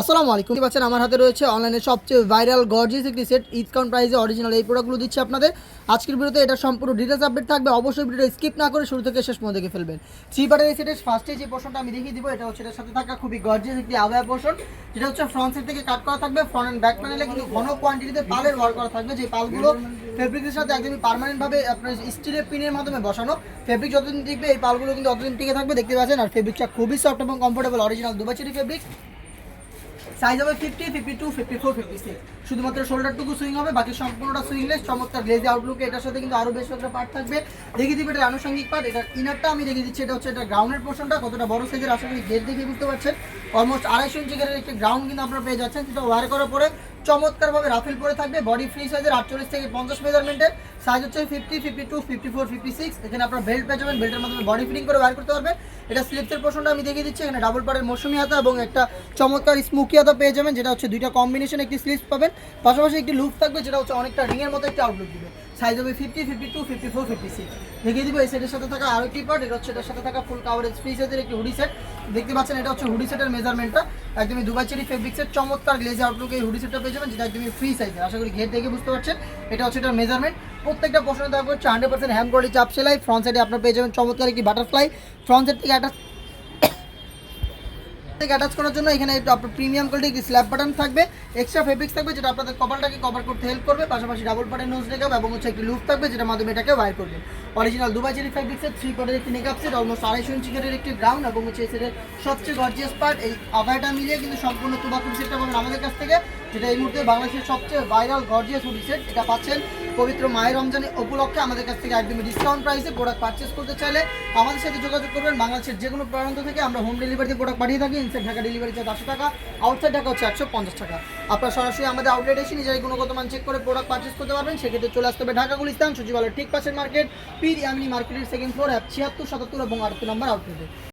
আসসালামু আলাইকুম। দেখতে পাচ্ছেন আমার হাতে রয়েছে অনলাইনে সবচেয়ে ভাইরাল গর্জিয়াস একটি সেট ডিসকাউন্ট প্রাইসে অরিজিনাল এই প্রোডাক্টগুলো দিচ্ছি আপনাদের। আজকের ভিডিওতে এটা সম্পূর্ণ ডিটেলস আপডেট থাকবে। অবশ্যই ভিডিওটা স্কিপ না করে শুরু থেকে শেষ পর্যন্ত দেখে ফেলবেন। থ্রি পার্টের এই সেটের ফার্স্টে যে পোর্শনটা আমি দেখিয়ে দিব, এটা হচ্ছে এটার সাথে থাকা খুবই গর্জিয়াস একটি আওয়া পোর্শন যেটা হচ্ছে ফ্রন্ট সাইড থেকে কাট করা থাকবে। ফ্রন্ট অ্যান্ড ব্যাক প্যানেলে কিন্তু ঘন কোয়ান্টিটিতে পালের ওয়ার্ক করা থাকবে, যে পালগুলো ফেব্রিকের সাথে একদমই পার্মানেন্ট ভাবে আপনার স্টিলের পিনের মাধ্যমে বসানো। ফেব্রিক যতদিন টিকবে, এই পালগুলো কিন্তু অতদিন টিকে থাকবে। দেখতে পাচ্ছেন, আর ফেব্রিকটা খুবই সফট এবং comfortable original Dubai cherry fabric size হবে fifty fifty two fifty four fifty six শুধুমাত্র শোল্ডারটুকু সুইং হবে, বাকি সম্পূর্ণটা সুইংলেস চমৎকার গ্লেজি আউটলুকে এটার সাথে কিন্তু আরও বেশ কয়েকটা পার্ট থাকবে। দেখিয়ে দিবে এটার আনুষঙ্গিক পার্ট এটা ইনারটা আমি দেখিয়ে দিচ্ছি, এটা হচ্ছে এটা গ্রাউন্ডের পোর্শনটা কতটা বড় সাইজের আশা করি গেট দেখে বুঝতে পারছেন। অলমোস্ট আড়াইশো ইঞ্চি গেটের একটি গ্রাউন্ড কিন্তু আপনারা পেয়ে যাচ্ছেন সেটা ওয়ার করার পরে চমৎকারভাবে রাফেল পরে থাকবে বডি ফ্রি সাইজের আটচল্লিশ থেকে পঞ্চাশ মেজারমেন্টের সাইজ হচ্ছে fifty fifty two fifty four fifty six এখানে আপনার বেল্ট পেয়ে যাবেন বেল্টের মাধ্যমে বডি ফিটিং করে ওয়ার করতে পারবেন। এটা স্লিপসের পোর্শনটা আমি দেখিয়ে দিচ্ছি, এখানে ডাবল পারের মৌসুমি হাতা এবং একটা চমৎকার স্মুকি হাতা পেয়ে যাবেন, যেটা হচ্ছে দুইটা কম্বিনেশন একটি স্লিপস পাবেন। পাশাপাশি একটি লুপ থাকবে যেটা হচ্ছে অনেকটা রিংয়ের মতো একটা আউটলুক দিবে। সাইজ হবে fifty fifty two fifty four fifty six দেখিয়ে দিব এই সেটের সাথে থাকা আরও একটি পার্ট এটা হচ্ছে এটার সাথে থাকা ফুল কাভারেজ ফ্রি সাইজের একটি হুডি সেট দেখতে পাচ্ছেন এটা হচ্ছে হুডি সেটের মেজারমেন্টটা একদমই দুবাই চেরি ফেব্রিক্সের চমৎকার গ্লেজ আউটলুক এই হুডি সেটটা পেয়ে যাবেন, যেটা একদমই ফ্রি সাইজের আশা করি ঘের দেখে বুঝতে পারছেন, এটা হচ্ছে এটার মেজারমেন্ট প্রত্যেকটা পোর্শনে দেওয়া হচ্ছে হান্ড্রেড পার্সেন্ট হ্যাম কোয়ালিটি চাপ সেলাই। ফ্রন্ট সাইডে আপনার পেয়ে যাবেন চমৎকার একটি বাটারফ্লাই ফ্রন্ট সাইড থেকে একটা থেকে অ্যাটাচ করার জন্য এখানে প্রিমিয়াম কোয়ালিটি স্ল্যাব বাটন থাকবে এক্সট্রা ফেব্রিক্স থাকবে যেটা আপনাদের কপালটাকে কভার করতে হেল্প করবে, পাশাপাশি ডাবল পার্টের নোজ নেকাপ এবং হচ্ছে একটি লুপ থাকবে যেটার মাধ্যমে এটাকে ওয়ার করবে। অরিজিনাল দুবাই চেরি ফেব্রিক্সের থ্রি পার্টের একটি নেকাপ সেট অলমোস্ট আড়াইশো ইঞ্চি গেটের একটি গ্রাউন্ড এবং হচ্ছে এই সেটের সবচেয়ে গর্জিয়াস পার্ট এই আভাইটা মিলিয়ে কিন্তু সম্পূর্ণ তুবাকুর সেটটা পাবেন আমাদের কাছ থেকে, যেটা এই মুহূর্তে বাংলাদেশের সবচেয়ে ভাইরাল গর্জিয়াস হুডি সেট এটা পাচ্ছেন পবিত্র মায়ের রমজানের উপলক্ষে আমাদের কাছ থেকে একদমই ডিসকাউন্ট প্রাইসে প্রোডাক্ট পারচেস করতে চাইলে আমাদের সাথে যোগাযোগ করবেন। বাংলাদেশের যে কোনো প্রান্ত থেকে আমরা হোম ডেলিভারিতে প্রোডাক্ট পাঠিয়ে থাকি। ইনসাইড ঢাকা ডেলিভারি চার্জ আটশো টাকা আউটসাইড ঢাকা হচ্ছে একশো পঞ্চাশ টাকা। আপনারা সরাসরি আমাদের আউটলেট এসে নিজের গুণগত মান চেক করে প্রোডাক্ট পারচেস করতে পারবেন। সেক্ষেত্রে চলে আসতে হবে ঢাকা গুলিস্তান, সচিবালয়ের ঠিক পাশের মার্কেট পীর মার্কেটের সেকেন্ড ফ্লোর এক ছিয়াত্তর, সাতাত্তর এবং আটাত্তর নম্বর আউটলেটে